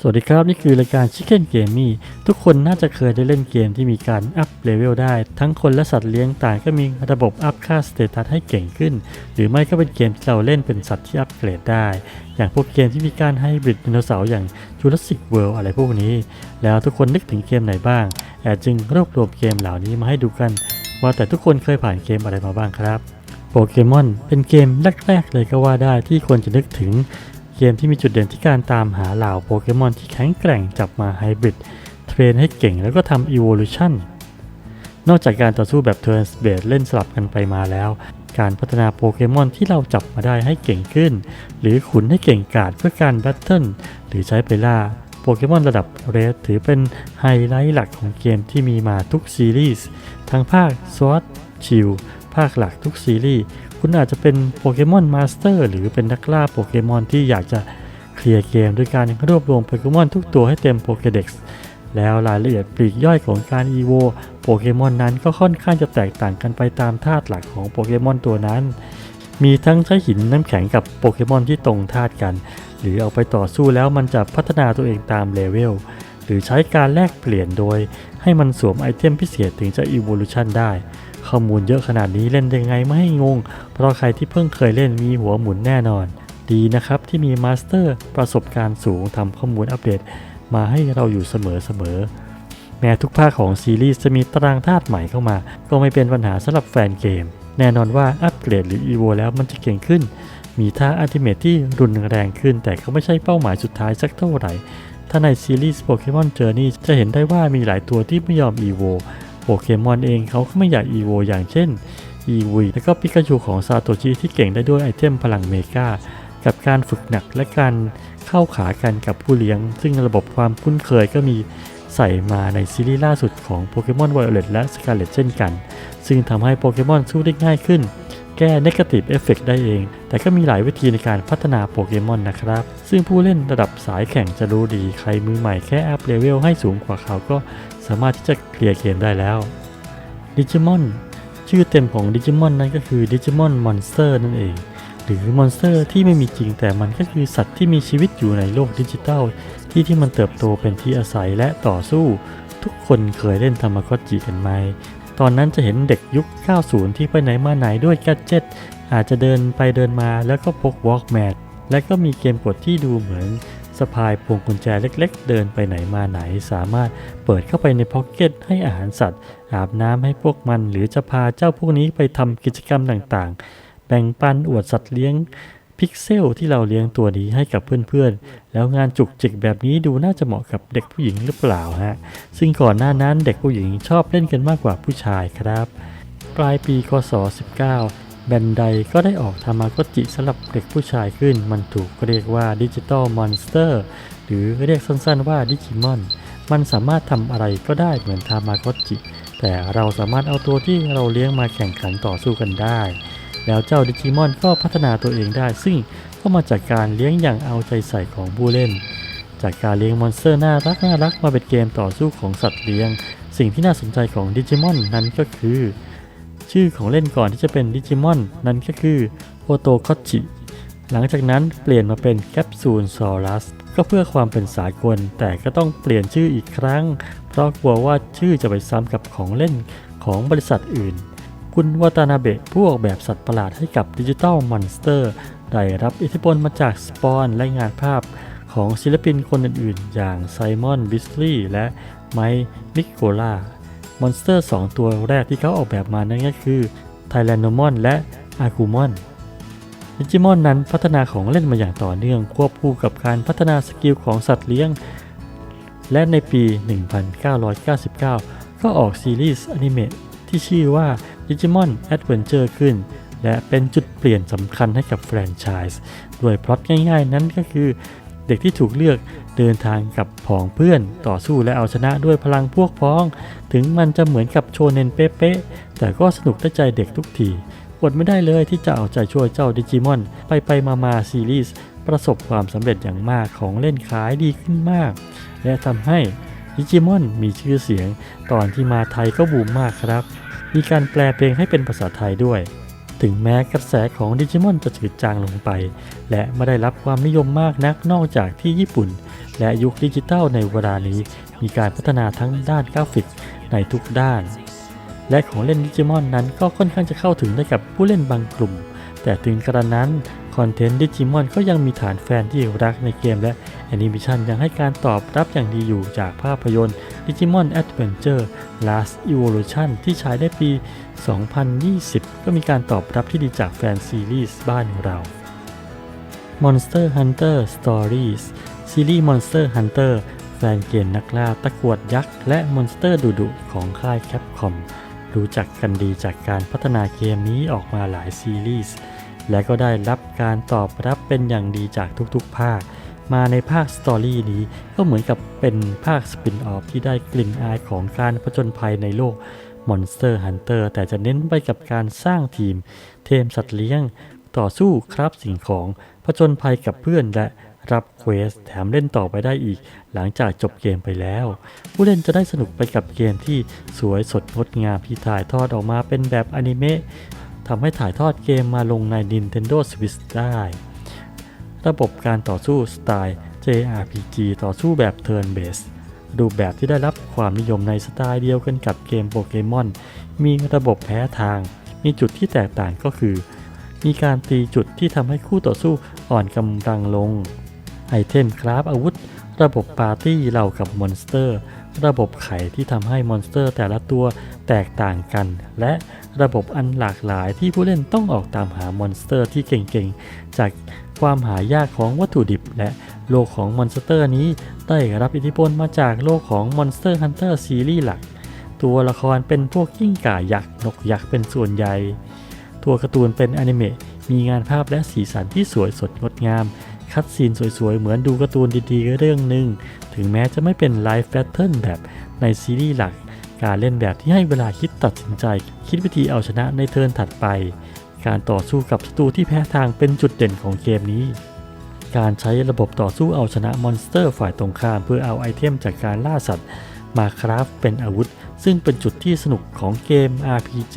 สวัสดีครับ นี่คือรายการ Chicken g a m e ทุกคนน่าจะเคยได้เล่นเกมที่มีการอัพเลเวลได้ ทั้งคนและสัตว์เลี้ยงต่างก็มีระบบอัพค่าสเตตัสให้เก่งขึ้น หรือไม่ก็เป็นเกมที่เราเล่นเป็นสัตว์ที่อัพเกรดได้ อย่างพวกเกมที่มีการให้บริดไดโนเสาร์อย่าง Jurassic World อะไรพวกนี้ แล้วทุกคนนึกถึงเกมไหนบ้างแอดจึงรวบรวมเกมเหล่านี้มาให้ดูกัน ว่าแต่ทุกคนเคยผ่านเกมอะไรมาบ้างครับโปเกมอนเป็นเกมแรกๆเลยก็ว่าได้ที่ควรจะนึกถึง เกมที่มีจุดเด่นที่การตามหาเหล่าโปเกมอนที่แข็งแกร่งจับมาไฮบริดเทรนให้เก่งแล้วก็ทำ Evolution นอกจากการต่อสู้แบบ Turn Based เล่นสลับกันไปมาแล้ว การพัฒนาโปเกมอนที่เราจับมาได้ให้เก่งขึ้น หรือขุนให้เก่งกาจเพื่อการแบทเทิลหรือใช้ไปล่าโปเกมอนระดับเรดถือเป็นไฮไลท์หลักของเกมที่มีมาทุกซีรีส์ทั้งภาค Sword Shield ภาคหลักทุกซีรีส์ คุณอาจจะเป็นโปเกมอนมาสเตอร์หรือเป็นนักล่าโปเกมอนที่อยากจะเคลียร์เกมด้วยการรวบรวมโปเกมอนทุกตัวให้เต็มโปเกเด็กซ์แล้วรายละเอียดปลีกย่อยของการอีโวโปเกมอนนั้นก็ค่อนข้างจะแตกต่างกันไปตามธาตุหลักของโปเกมอนตัวนั้น มีทั้งใช้หินน้ำแข็งกับโปเกมอนที่ตรงธาตุกัน หรือเอาไปต่อสู้แล้วมันจะพัฒนาตัวเองตามเลเวลหรือใช้การแลกเปลี่ยนโดย ให้มันสวมไอเทมพิเศษถึงจะ Evolution ได้ ข้อมูลเยอะขนาดนี้เล่นยังไงไม่ให้งง เพราะใครที่เพิ่งเคยเล่นมีหัวหมุนแน่นอน ดีนะครับที่มีมาสเตอร์ประสบการณ์สูงทำข้อมูลอัปเดต มาให้เราอยู่เสมอๆแม้ทุกภาคของซีรีส์จะมีตารางธาตุใหม่เข้ามา ก็ไม่เป็นปัญหาสำหรับแฟนเกม แน่นอนว่าอัปเกรดหรืออีโวแล้วมันจะเก่งขึ้น มีท่าอัลติเมทที่รุนแรงขึ้น แต่ก็ไม่ใช่เป้าหมายสุดท้ายสักเท่าไหร่ถ้าในซีรีส์โปเกมอนเจอร์นี่จะเห็นได้ว่ามีหลายตัวที่ไม่ยอมอีโว เกมอนเองเขาก็ไม่อยากอีโวอย่างเช่นอีวีและก็ปิกาจูของซาโตชิที่เก่งได้ด้วยไอเทมพลังเมกากับการฝึกหนักและการเข้าขากันกับผู้เลี้ยง ซึ่งระบบความคุ้นเคยก็มีใส่มาในซีรีส์ล่าสุดของโปเกมอนไวโอเลตและสกาเลตเช่นกัน ซึ่งทำให้โปเกมอนสู้ได้ง่ายขึ้น แก้ Negative Effect ได้เอง แต่ก็มีหลายวิธีในการพัฒนาโปเกมอนนะครับ ซึ่งผู้เล่นระดับสายแข่งจะรู้ดี ใครมือใหม่แค่อัพเลเวลให้สูงกว่าเขาก็สามารถที่จะเคลียร์เกมได้แล้วดิจิมอนชื่อเต็มของดิจิมอนนั้นก็คือดิจิมอนมอนสเตอร์นั่นเอง หรือมอนสเตอร์ที่ไม่มีจริงแต่มันก็คือสัตว์ที่มีชีวิตอยู่ในโลกดิจิทัลที่ที่มันเติบโตเป็นที่อาศัยและต่อสู้ ทุกคนเคยเล่นทามกอจิกันไหม ตอนนั้นจะเห็นเด็กยุค 90 ที่ไปไหนมาไหนด้วยแกดเจิตอาจจะเดินไปเดินมาแล้วก็พกวอล์กแมนและก็มีเกมกดที่ดูเหมือนสะพายพวงกุญแจเล็กๆ เดินไปไหนมาไหน สามารถเปิดเข้าไปในพ็อกเก็ตให้อาหารสัตว์ อาบน้ำให้พวกมัน หรือจะพาเจ้าพวกนี้ไปทำกิจกรรมต่างๆ แบ่งปันอวดสัตว์เลี้ยง พิกเซลที่เราเลี้ยงตัวนี้ให้กับเพื่อนๆ แล้วงานจุกจิกแบบนี้ดูน่าจะเหมาะกับเด็กผู้หญิงหรือเปล่าฮะ ซึ่งก่อนหน้านั้นเด็กผู้หญิงชอบเล่นกันมากกว่าผู้ชายครับ ปลายปีคศ 19 แบนไดก็ได้ออกทามากจิสำหรับเด็กผู้ชายขึ้น มันถูกเรียกว่าดิจิตอลมอนสเตอร์หรือเรียกสั้นๆว่าดิจิมอน มันสามารถทำอะไรก็ได้เหมือนทามากจิ แต่เราสามารถเอาตัวที่เราเลี้ยงมาแข่งขันต่อสู้กันได้ แล้วเจ้าดิจิมอนก็พัฒนาตัวเองได้ ซึ่งก็มาจากการเลี้ยงอย่างเอาใจใส่ของผู้เล่น จากการเลี้ยงมอนสเตอร์น่ารักน่ารักมาเป็นเกมต่อสู้ของสัตว์เลี้ยง สิ่งที่น่าสนใจของดิจิมอนนั้นก็คือ ชื่อของเล่นก่อนที่จะเป็นดิจิมอนนั้นก็คือโอโตคอจิหลังจากนั้นเปลี่ยนมาเป็นแคปซูลซอรัสก็เพื่อความเป็นสากล แต่ก็ต้องเปลี่ยนชื่ออีกครั้ง เพราะกลัวว่าชื่อจะไปซ้ำกับของเล่นของบริษัทอื่น คุณวาตานาเบะผู้ออกแบบสัตว์ประหลาดให้กับดิจิตอลมอนสเตอร์ได้รับอิทธิพลมาจากสปอนและงานภาพของศิลปินคนอื่นๆ อย่างไซมอน บิสลีย์และไมค์นิโคลามอนสเตอร์ 2 ตัวแรกที่เขาออกแบบมานั่นก็คือไทแลนโนมอนและอากูมอนดิจิมอนนั้นพัฒนาของเล่นมาอย่างต่อเนื่องควบคู่กับการพัฒนาสกิลของสัตว์เลี้ยง และในปี 1999 ก็ออกซีรีส์อนิเมะที่ชื่อว่า Digimon Adventure ขึ้น และเป็นจุดเปลี่ยนสำคัญให้กับแฟรนไชส์ด้วยพล็อตง่ายๆ นั้นก็คือ เด็กที่ถูกเลือกเดินทางกับผองเพื่อนต่อสู้และเอาชนะด้วยพลังพวกพ้อง ถึงมันจะเหมือนกับโชเนนเป๊ะๆ แต่ก็สนุกได้ใจเด็กทุกทีอดไม่ได้เลยที่จะเอาใจช่วยเจ้าดิจิมอน ไปไปมามาซีรีส์ประสบความสำเร็จอย่างมากของเล่นขายดีขึ้นมาก และทำให้ดิจิมอนมีชื่อเสียง ตอนที่มาไทยก็บูมมากครับ มีการแปลเพลงให้เป็นภาษาไทยด้วย ถึงแม้กระแสของดิจิมอนจะจืดจางลงไป และไม่ได้รับความนิยมมากนักนอกจากที่ญี่ปุ่น และยุคดิจิทัลในเวลานี้ มีการพัฒนาทั้งด้านกราฟิกในทุกด้าน และของเล่นดิจิมอนนั้นก็ค่อนข้างจะเข้าถึงได้กับผู้เล่นบางกลุ่ม แต่ถึงกระนั้นคอนเทนต์ดิจิมอนก็ยังมีฐานแฟนที่รักในเกมและ แอนิเมชันยังให้การตอบรับอย่างดีอยู่จากภาพยนตร์ Digimon Adventure Last Evolution ที่ฉายได้ปี 2020 ก็มีการตอบรับที่ดีจากแฟนซีรีส์บ้านเรา Monster Hunter Stories ซีรีส์ Monster Hunter แฟนเกมนักล่าตะกรวดยักษ์ และมอนสเตอร์ดุดุของค่าย Capcom รู้จักกันดีจากการพัฒนาเกมนี้ออกมาหลายซีรีส์และก็ได้รับการตอบรับเป็นอย่างดีจากทุกๆภาค มาในภาคสตอรี่นี้ก็เหมือนกับเป็นภาคสปินออฟที่ได้กลิ่นอายของการผจญภัยในโลก Monster Hunter แต่จะเน้นไปกับการสร้างทีม เทมสัตว์เลี้ยง ต่อสู้ครับสิ่งของผจญภัยกับเพื่อนและรับเควสแถมเล่นต่อไปได้อีก หลังจากจบเกมไปแล้ว ผู้เล่นจะได้สนุกไปกับเกมที่สวยสดงดงามที่ถ่ายทอดออกมาเป็นแบบอนิเมะทำให้ถ่ายทอดเกมมาลงใน Nintendo Switch ได้ ระบบการต่อสู้สไตล์ JRPG ต่อสู้แบบ Turn Based รูปแบบที่ได้รับความนิยมในสไตล์เดียวกันกับเกมโปเกมอน มีระบบแพ้ทาง มีจุดที่แตกต่างก็คือ มีการตีจุดที่ทำให้คู่ต่อสู้อ่อนกำลังลง ไอเทมคราฟอาวุธ ระบบปาร์ตี้เรากับมอนสเตอร์ ระบบไขที่ทำให้มอนสเตอร์แต่ละตัวแตกต่างกัน และระบบอันหลากหลายที่ผู้เล่นต้องออกตามหามอนสเตอร์ที่เก่งๆ จาก ความหายากของวัตถุดิบ และโลกของมอนสเตอร์นี้ได้รับอิทธิพลมาจากโลกของ Monster Hunter ซีรีส์หลัก ตัวละครเป็นพวกกิ้งก่ายักษ์นกยักษ์เป็นส่วนใหญ่ตัวการ์ตูนเป็นอนิเมะมีงานภาพและสีสันที่สวยสดงดงาม คัดซีนสวยๆ เหมือนดูการ์ตูนดีๆเรื่องหนึ่ง ถึงแม้จะไม่เป็นไลฟ์แพทเทิร์นแบบในซีรีส์หลัก การเล่นแบบที่ให้เวลาคิดตัดสินใจ คิดวิธีเอาชนะในเทิร์นถัดไป การต่อสู้กับศัตรูที่แพ้ทางเป็นจุดเด่นของเกมนี้ การใช้ระบบต่อสู้เอาชนะมอนสเตอร์ฝ่ายตรงข้ามเพื่อเอาไอเทมจากการล่าสัตว์ มาคราฟเป็นอาวุธ ซึ่งเป็นจุดที่สนุกของเกม RPG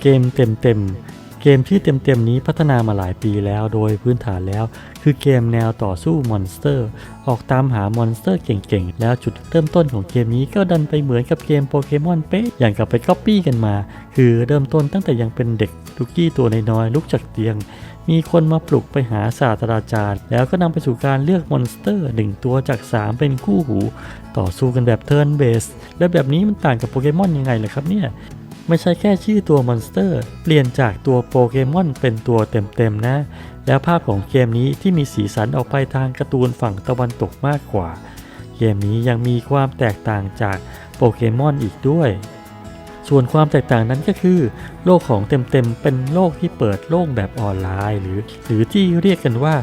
เกมเต็มๆ เกมที่เต็มๆนี้พัฒนามาหลายปีแล้วโดยพื้นฐานแล้ว คือเกมแนวต่อสู้มอนสเตอร์ ออกตามหามอนสเตอร์เก่งๆ แล้วจุดเริ่มต้นของเกมนี้ก็ดันไปเหมือนกับเกมโปเกมอนเป๊ะอย่างกับไปก๊อปปี้กันมา คือเริ่มต้นตั้งแต่ยังเป็นเด็กลูกกี้ตัวน้อยๆลุกจากเตียง มีคนมาปลุกไปหาศาสตราจารย์ แล้วก็นำไปสู่การเลือกมอนสเตอร์หนึ่งตัวจาก 3 เป็นคู่หู ต่อสู้กันแบบเทิร์นเบสและแบบนี้มันต่างกับโปเกมอนยังไงล่ะครับเนี่ย ไม่ใช่แค่ชื่อตัวมอนสเตอร์ เปลี่ยนจากตัวโปเกมอนเป็นตัวเต็มๆนะ แล้วภาพของเกมนี้ที่มีสีสันออกไปทางการ์ตูนฝั่งตะวันตกมากกว่า เกมนี้ยังมีความแตกต่างจากโปเกมอนอีกด้วย ส่วนความแตกต่างนั้นก็คือ โลกของเต็มๆ เป็นโลกที่เปิดโล่งแบบออนไลน์ หรือหรือที่เรียกกันว่า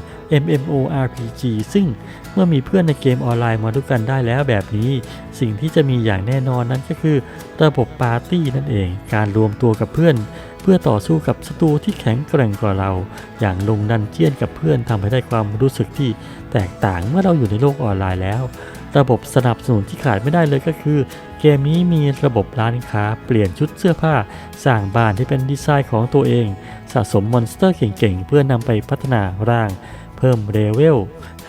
MMORPG ซึ่งเมื่อมีเพื่อนในเกมออนไลน์มาด้วยกันได้แล้วแบบนี้ สิ่งที่จะมีอย่างแน่นอนนั้นก็คือ ระบบปาร์ตี้นั่นเอง การรวมตัวกับเพื่อน เพื่อต่อสู้กับศัตรูที่แข็งแกร่งกว่าเรา อย่างลงดันเจียนกับเพื่อนทำให้ได้ความรู้สึกที่แตกต่างเมื่อเราอยู่ในโลกออนไลน์แล้ว ระบบสนับสนุนที่ขาดไม่ได้เลยก็คือ เกมนี้มีระบบร้านค้า เปลี่ยนชุดเสื้อผ้า สร้างบ้านที่เป็นดีไซน์ของตัวเอง สะสมมอนสเตอร์เก่งๆ เพื่อนำไปพัฒนาร่าง เพิ่มเลเวล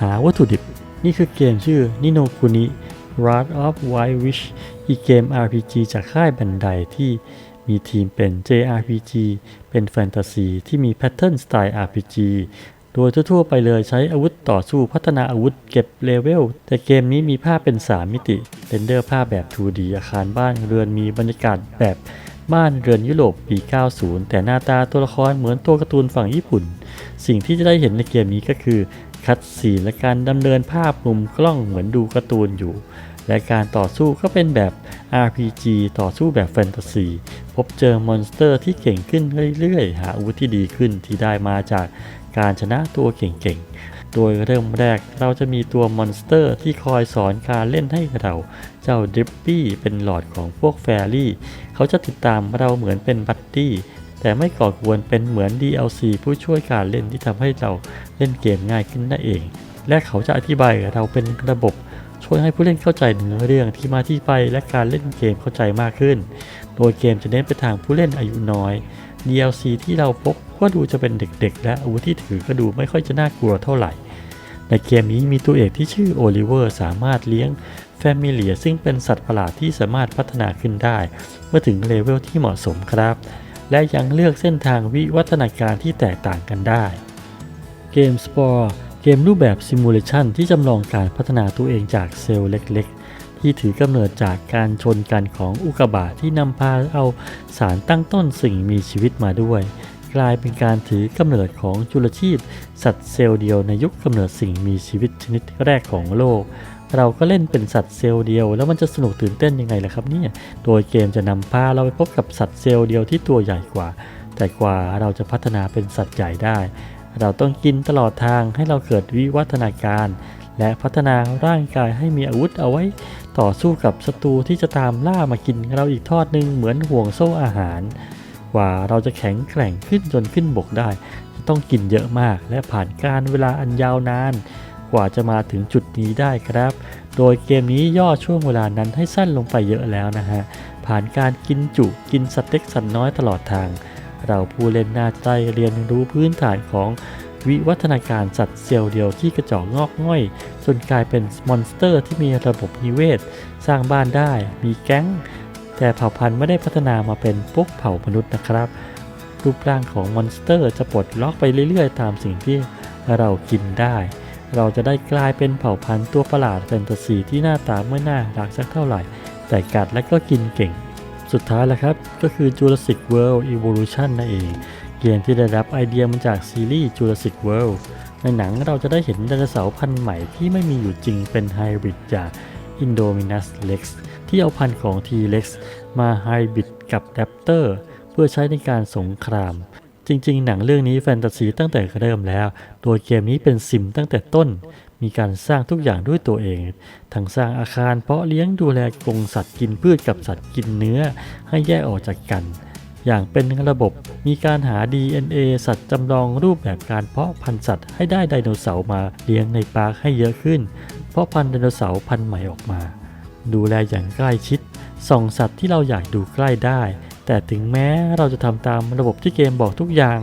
หาวัตถุดิบ นี่คือเกมชื่อ Nino Kuni Wrath of White Witch อีกเกม RPG จากค่ายบันไดที่มีทีมเป็น JRPG เป็นแฟนตาซีที่มีแพทเทิร์นสไตล์ RPG โดยทั่วๆไปเลยใช้อาวุธต่อสู้พัฒนาอาวุธเก็บเลเวล แต่เกมนี้มีภาพเป็น 3 มิติเรนเดอร์ภาพแบบ 2D อาคารบ้านเรือนมีบรรยากาศแบบบ้านเรือนยุโรปปี 90 แต่หน้าตาตัวละครเหมือนตัวการ์ตูนฝั่งญี่ปุ่น สิ่งที่จะได้เห็นในเกมนี้ก็คือ คัดสีและการดำเนินภาพมุมกล้องเหมือนดูการ์ตูนอยู่ และการต่อสู้ก็เป็นแบบ RPG ต่อสู้แบบแฟนตาซี พบเจอมอนสเตอร์ที่เก่งขึ้นเรื่อยๆ หาอาวุธที่ดีขึ้นที่ได้มาจาก การชนะตัวเก่งๆ โดยเริ่มแรกเราจะมีตัวมอนสเตอร์ที่คอยสอนการเล่นให้เรา เจ้าดริปปี้เป็นหลอดของพวกแฟรี่ เขาจะติดตามเราเหมือนเป็นบัดดี้แต่ไม่ก่อกวนเป็นเหมือน DLC ผู้ช่วยการเล่นที่ทำให้เราเล่นเกมง่ายขึ้นนั่นเอง และเขาจะอธิบายเราเป็นระบบช่วยให้ผู้เล่นเข้าใจเนื้อเรื่องที่มาที่ไปและการเล่นเกมเข้าใจมากขึ้น โดยเกมจะเน้นไปทางผู้เล่นอายุน้อย DLC ที่เราพบก็ดูจะเป็นเด็กๆ และอาวุธที่ถือก็ดูไม่ค่อยจะน่ากลัวเท่าไหร่ ในเกมนี้มีตัวเอกที่ชื่อโอลิเวอร์สามารถเลี้ยงแฟมิเลียซึ่งเป็นสัตว์ประหลาดที่สามารถพัฒนาขึ้นได้ เมื่อถึงเลเวลที่เหมาะสมครับ และยังเลือกเส้นทางวิวัฒนาการที่แตกต่างกันได้เกมสปอร์เกมรูปแบบซิมูเลชันที่จำลองการพัฒนาตัวเองจากเซลล์เล็กๆ ที่ถือกำเนิดจากการชนกันของอุกกาบาตที่นำพาเอาสารตั้งต้นสิ่งมีชีวิตมาด้วย กลายเป็นการถือกำเนิดของจุลชีพ สัตว์เซลล์เดียวในยุคกำเนิดสิ่งมีชีวิตชนิดแรกของโลก เราก็เล่นเป็นสัตว์เซลล์เดียว แล้วมันจะสนุกตื่นเต้นยังไงล่ะครับเนี่ยโดยเกมจะนำพาเราไปพบกับสัตว์เซลล์เดียวที่ตัวใหญ่กว่า แต่กว่าเราจะพัฒนาเป็นสัตว์ใหญ่ได้ เราต้องกินตลอดทางให้เราเกิดวิวัฒนาการและพัฒนาร่างกายให้มีอาวุธเอาไว้ ต่อสู้กับศัตรูที่จะตามล่ามากินเราอีกทอดหนึ่งเหมือนห่วงโซ่อาหารกว่าเราจะแข็งแกร่งขึ้นจนขึ้นบกได้ จะต้องกินเยอะมากและผ่านการเวลาอันยาวนาน กว่าจะมาถึงจุดนี้ได้ครับ โดยเกมนี้ย่อช่วงเวลานั้นให้สั้นลงไปเยอะแล้วนะฮะ ผ่านการกินจุกินสเต็กสันน้อยตลอดทาง เราผู้เล่นน่าจะได้เรียนรู้พื้นฐานของ วิวัฒนาการสัตว์เซลล์เดียวที่กระจอกงอกง่อย จนกลายเป็นมอนสเตอร์ที่มีระบบนิเวศ สร้างบ้านได้ มีแก๊ง แต่เผ่าพันธุ์ไม่ได้พัฒนามาเป็นพวกเผ่ามนุษย์นะครับ รูปร่างของมอนสเตอร์จะปลดล็อกไปเรื่อยๆ ตามสิ่งที่เรากินได้ เราจะได้กลายเป็นเผ่าพันธุ์ตัวประหลาดแฟนตาซีที่หน้าตาไม่น่ารักสักเท่าไหร่ แต่กัดและก็กินเก่ง สุดท้ายแล้วครับก็คือ Jurassic World Evolution นั่นเอง เกมที่ได้รับไอเดียมาจากซีรีส์ Jurassic World ในหนังเราจะได้เห็นไดโนเสาร์พันธุ์ใหม่ที่ไม่มีอยู่จริงเป็นไฮบริดจาก Indominus Rex ที่เอาพันธุ์ของ T-Rex มาไฮบริดกับ Raptor เพื่อใช้ในการสงคราม จริง ๆ หนังเรื่องนี้แฟนตาซีตั้งแต่เริ่มแล้ว โดยเกมนี้เป็นซิมตั้งแต่ต้น มีการสร้างทุกอย่างด้วยตัวเอง ทั้งสร้างอาคารเพาะเลี้ยงดูแลกรงสัตว์กินพืชกับสัตว์กินเนื้อให้แยกออกจากกัน อย่างเป็นระบบมีการหา DNA สัตว์จำลองรูปแบบการเพาะพันธุ์สัตว์ให้ได้ไดโนเสาร์มาเลี้ยงในปาร์คให้เยอะขึ้น เพราะพันธุ์ไดโนเสาร์พันธุ์ใหม่ออกมา ดูแลอย่างใกล้ชิดส่องสัตว์ที่เราอยากดูใกล้ได้ แต่ถึงแม้เราจะทำตามระบบที่เกมบอกทุกอย่าง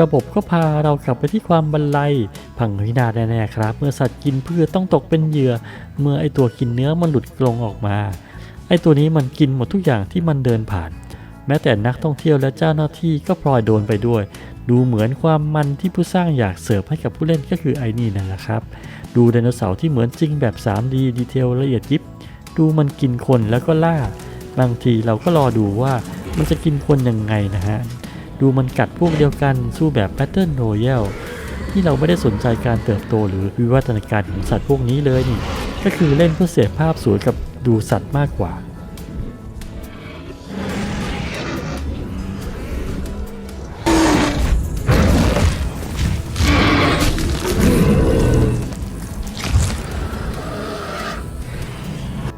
ระบบก็พาเรากลับไปที่ความบันไลพังพินาแน่ๆครับ เมื่อสัตว์กินพืชต้องตกเป็นเหยื่อ เมื่อไอตัวกินเนื้อมันหลุดกรงออกมา ไอตัวนี้มันกินหมดทุกอย่างที่มันเดินผ่าน แม้แต่นักท่องเที่ยวและเจ้าหน้าที่ก็พลอยโดนไปด้วย ดูเหมือนความมันที่ผู้สร้างอยากเสิร์ฟให้กับผู้เล่นก็คือไอ้นี่นั่นแหละครับ ดูไดโนเสาร์ที่เหมือนจริงแบบ 3D ดีเทลละเอียดยิบ ดูมันกินคนแล้วก็ล่า บางทีเราก็รอดูว่ามันจะกินคนยังไงนะฮะ ดูมันกัดพวกเดียวกันสู้แบบ Battle Royale ที่เราไม่ได้สนใจการเติบโตหรือวิวัฒนาการของสัตว์พวกนี้เลยนี่ ก็คือเล่นเพื่อเสพภาพสวยกับดูสัตว์มากกว่า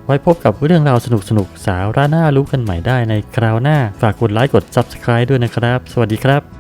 ไว้พบกับเรื่องราวสนุกๆสาระน่ารู้กันใหม่ได้ในคราวหน้า ฝากกดไลค์กด Subscribe ด้วยนะครับ สวัสดีครับ